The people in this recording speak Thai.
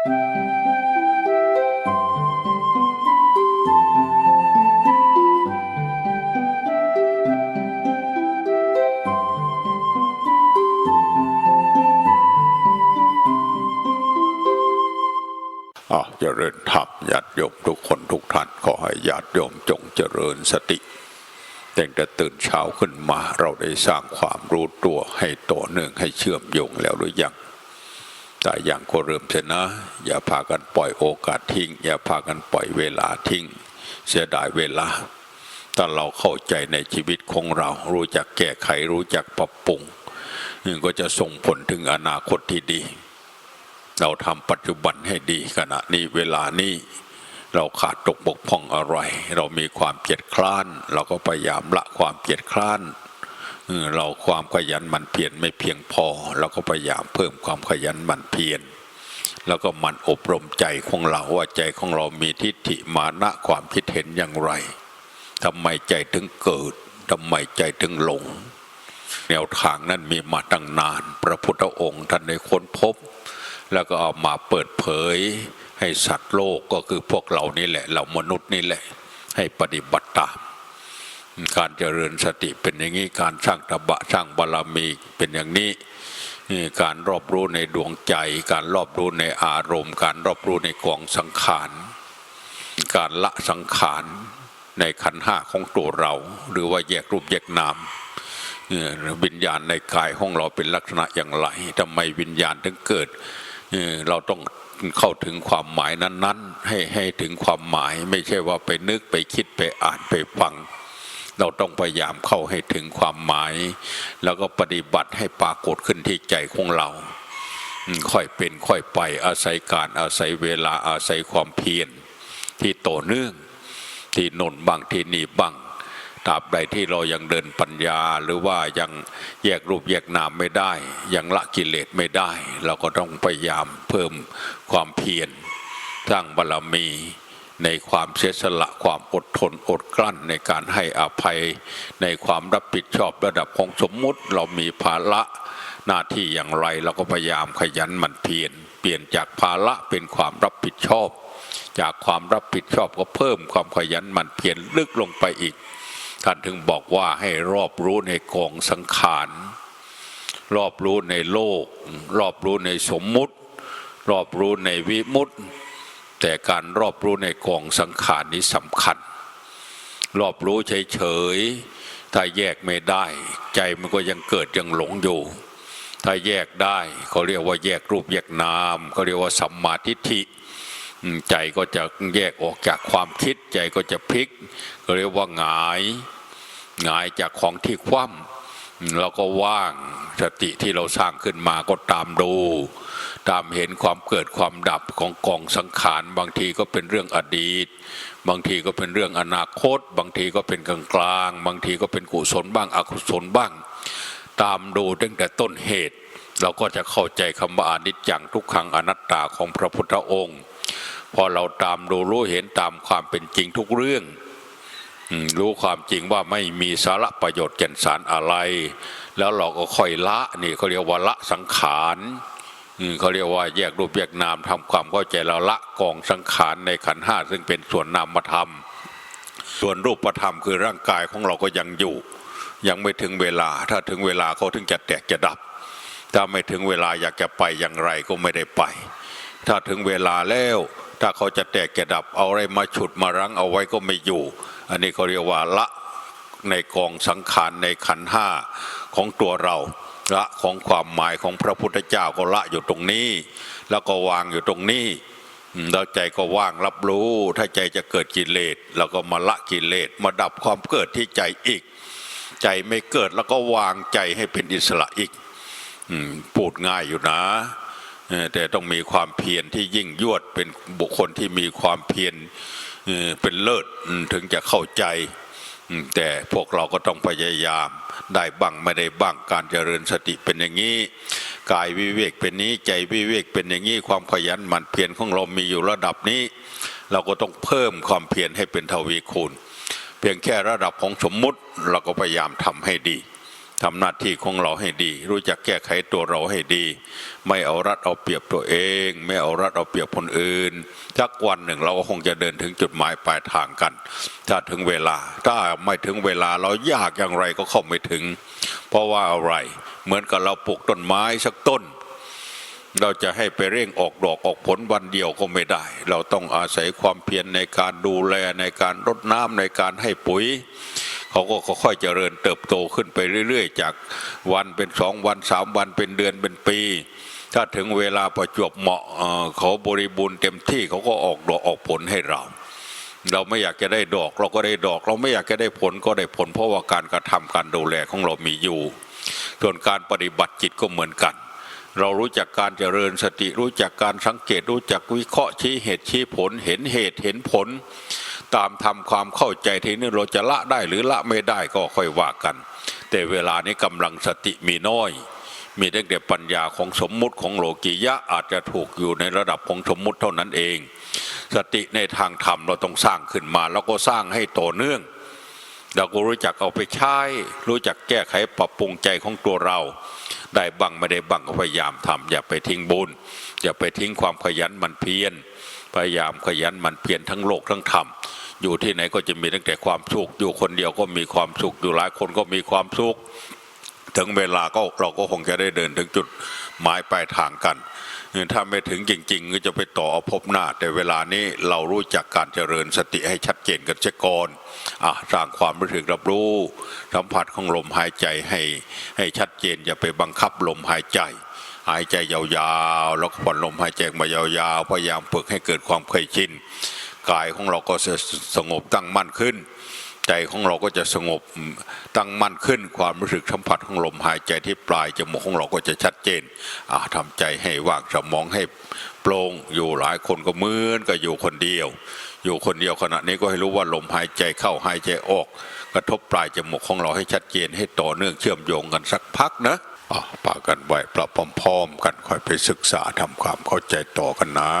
อะเจริญธรรมญาติโยมทุกคนทุกท่านขอให้ญาติโยมจงเจริญสติตั้งแต่ตื่นเช้าขึ้นมาเราได้สร้างความรู้ตัวให้ต่อเนื่องให้เชื่อมโยงแล้วหรือยัง แต่อยังก็เริ่มเถอะนะ อย่าพากันปล่อยโอกาสทิ้ง อย่าพากันปล่อยเวลาทิ้ง เสียดายเวลาถ้าเราเข้าใจในชีวิตของเรา รู้จักแก้ไขรู้จักปรับปรุงนี่ก็จะส่งผลถึงอนาคตที่ดี เราทำปัจจุบันให้ดีขณะนี้เวลานี้เราขาดตกบกพร่องอะไร เรามีความเกียจคร้าน เราก็พยายามละความเกียจคร้าน เราความขยันหมันเพียรไม่เพียงพอเราก็พยายามเพิ่มความขยันหมันเพียรแล้วก็มันอบรมใจของเราว่าใจของเรามีทิฏฐิมานะความคิดเห็นอย่างไรทำไมใจถึงเกิดทำไมใจถึงหลง แนวทางนั้นมีมาตั้งนาน พระพุทธองค์ท่านได้ค้นพบ แล้วก็เอามาเปิดเผย ให้สัตว์โลกก็คือพวกเรานี่แหละ เรามนุษย์นี่แหละ ให้ปฏิบัติตาม การเจริญสติเป็นอย่างนี้การสร้างตบะสร้างบารมีเป็นอย่างนี้การรอบรู้ในดวงใจ การรอบรู้ในอารมณ์ การรอบรู้ในกองสังขาร การละสังขารในขันห้าของตัวเรา หรือว่าแยกรูปแยกนามวิญญาณในกายของเราเป็นลักษณะอย่างไรทำไมวิญญาณถึงเกิดเอ่อเราต้องเข้าถึงความหมายนั้น ๆ ให้ให้ถึงความหมายไม่ใช่ว่าไปนึกไปคิดไปอ่านไปฟัง เราต้องพยายามเข้าให้ถึงความหมาย แล้วก็ปฏิบัติให้ปรากฏขึ้นที่ใจของเรา ค่อยเป็นค่อยไปอาศัยการอาศัยเวลาอาศัยความเพียรที่ต่อเนื่องที่นนบ้างที่นี่บ้างตราบใดที่เรายังเดินปัญญาหรือว่ายังแยกรูปแยกนามไม่ได้ ยังละกิเลสไม่ได้ เราก็ต้องพยายามเพิ่มความเพียรสร้างบารมี ในความเสียสละความอดทนอดกลั้นในการให้อภัย ในความรับผิดชอบระดับของสมมุติ เรามีภาระหน้าที่อย่างไรเราก็พยายามขยันหมั่นเพียรเปลี่ยนจากภาระเป็นความรับผิดชอบ จากความรับผิดชอบก็เพิ่มความขยันหมั่นเพียรลึกลงไปอีกท่านถึงบอกว่าให้รอบรู้ในกองสังขารรอบรู้ในโลก รอบรู้ในสมมุติ รอบรู้ในวิมุตติ แต่การรอบรู้ในกองสังขารนี้สำคัญ รอบรู้เฉยๆถ้าแยกไม่ได้ ใจมันก็ยังเกิดยังหลงอยู่ ถ้าแยกได้เขาเรียกว่าแยกรูปแยกนามเขาเรียกว่าสัมมาทิฏฐิใจก็จะแยกออกจากความคิดใจก็จะพลิกก็เรียกว่าหงายหงายจากของที่คว่ำแล้วก็ว่าง สติที่เราสร้างขึ้นมาก็ตามดู ตามเห็นความเกิดความดับของกองสังขารบางทีก็เป็นเรื่องอดีต บางทีก็เป็นเรื่องอนาคต บางทีก็เป็นกลางกลางบางทีก็เป็นกุศลบ้างอกุศลบ้าง ตามดูตั้งแต่ต้นเหตุ เราก็จะเข้าใจคำว่าอนิจจังทุกขังอนัตตาของพระพุทธองค์ พอเราตามดูรู้เห็นตามความเป็นจริงทุกเรื่อง รู้ความจริงว่าไม่มีสาระประโยชน์แก่นสารอะไร แล้วเราก็ค่อยละนี่เขาเรียกว่าละสังขารเขาเรียกว่าแยกรูปแยกนามทำความเข้าใจเราละกองสังขารในขันห้าซึ่งเป็นส่วนนามธรรม ส่วนรูปธรรมคือร่างกายของเราก็ยังอยู่ ยังไม่ถึงเวลา ถ้าถึงเวลาเขาถึงจะแตกจะดับ ถ้าไม่ถึงเวลาอยากจะไปอย่างไรก็ไม่ได้ไป ถ้าถึงเวลาแล้ว ถ้าเขาจะแตกจะดับเอาอะไรมาฉุดมารั้งเอาไว้ก็ไม่อยู่ อันนี้เขาเรียกว่าละในกองสังขารในขันห้าของตัวเราละของความหมายของพระพุทธเจ้าก็ละอยู่ตรงนี้ แล้วก็วางอยู่ตรงนี้แล้วใจก็ว่างรับรู้ ถ้าใจจะเกิดกิเลสเราก็มาละกิเลสมาดับความเกิดที่ใจอีก ใจไม่เกิดแล้วก็วางใจให้เป็นอิสระอีกอพูดง่ายอยู่นะ แต่ต้องมีความเพียรที่ยิ่งยวดเป็นบุคคลที่มีความเพียร เป็นเลิศถึงจะเข้าใจ แต่พวกเราก็ต้องพยายาม ได้บ้างไม่ได้บ้างการเจริญสติเป็นอย่างนี้ กายวิเวกเป็นนี้ใจวิเวกเป็นอย่างนี้ความขยันหมั่นเพียรของเรามีอยู่ระดับนี้ เราก็ต้องเพิ่มความเพียรให้เป็นทวีคูณ เพียงแค่ระดับของสมมุติเราก็พยายามทำให้ดี ทำหน้าที่ของเราให้ดี รู้จักแก้ไขตัวเราให้ดี ไม่เอารัดเอาเปรียบตัวเอง ไม่เอารัดเอาเปรียบคนอื่นสักวันหนึ่งเราก็คงจะเดินถึงจุดหมายปลายทางกัน ถ้าถึงเวลา ถ้าไม่ถึงเวลาเรายากอย่างไรก็เข้าไม่ถึง เพราะว่าอะไร เหมือนกับเราปลูกต้นไม้สักต้น เราจะให้ไปเร่งออกดอกออกผลวันเดียวก็ไม่ได้ เราต้องอาศัยความเพียรในการดูแลในการรดน้ำในการให้ปุ๋ย เขาก็ค่อยๆเจริญเติบโตขึ้นไปเรื่อย ๆ จากวันเป็นสองวันสามวันเป็นเดือนเป็นปี ถ้าถึงเวลาประจวบเหมาะเอ่อเขาบริบูรณ์เต็มที่เขาก็ออกดอกออกผลให้เรา เราไม่อยากจะได้ดอกเราก็ได้ดอก เราไม่อยากจะได้ผลก็ได้ผล เพราะว่าการกระทำการดูแลของเรามีอยู่ ส่วนการปฏิบัติจิตก็เหมือนกันเรารู้จักการเจริญสติรู้จักการสังเกตรู้จักวิเคราะห์ชี้เหตุชี้ผล เห็นเหตุเห็นผล ตามทำความเข้าใจทีนี้เราจะละได้หรือละไม่ได้ก็ค่อยว่ากัน แต่เวลานี้กำลังสติมีน้อย มีตั้แต่ปัญญาของสมมุติของโลกียะอาจจะถูกอยู่ในระดับของสมมุติเท่านั้นเอง สติในทางธรรมเราต้องสร้างขึ้นมา แล้วก็สร้างให้ต่อเนื่องเราก็รู้จักเอาไปใช้ รู้จักแก้ไขปรับปรุงใจของตัวเรา ได้บังไม่ได้บังก็พยายามทำอย่าไปทิ้งบุญ อย่าไปทิ้งความขยันมันเพียรพยายามขยันมันเพียรทั้งโลกทั้งธรรม อยู่ที่ไหนก็จะมีตั้งแต่ความสุขอยู่คนเดียวก็มีความสุขอยู่หลายคนก็มีความสุขถึงเวลาก็เราก็คงจะได้เดินถึงจุดหมายปลายทางกันถ้าไม่ถึงจริง ๆ ก็จะไปต่อพบหน้า แต่เวลานี้เรารู้จักการเจริญสติให้ชัดเจนกันเสียก่อนอะสร้างความรู้สึกรับรู้ สัมผัสของลมหายใจให้ให้ชัดเจนอย่าไปบังคับลมหายใจ หายใจยาวๆ แล้วก็ผ่อนลมหายใจมายาวๆพยายามฝึกให้เกิดความเคยชิน กายของเราก็จะสงบตั้งมั่นขึ้น ใจของเราก็จะสงบตั้งมั่นขึ้น ความรู้สึกสัมผัสของลมหายใจที่ปลายจมูกของเราก็จะชัดเจนอ่าทำใจให้ว่างสมองให้โปร่งอยู่หลายคนก็เหมือนกับอยู่คนเดียว อยู่คนเดียวขณะนี้ก็ให้รู้ว่าลมหายใจเข้าหายใจออก กระทบปลายจมูกของเราให้ชัดเจน ให้ต่อเนื่องเชื่อมโยงกันสักพักนะอะปากันไว้ปรับพร้อมๆกันค่อยไปศึกษาทำความเข้าใจต่อกันนะ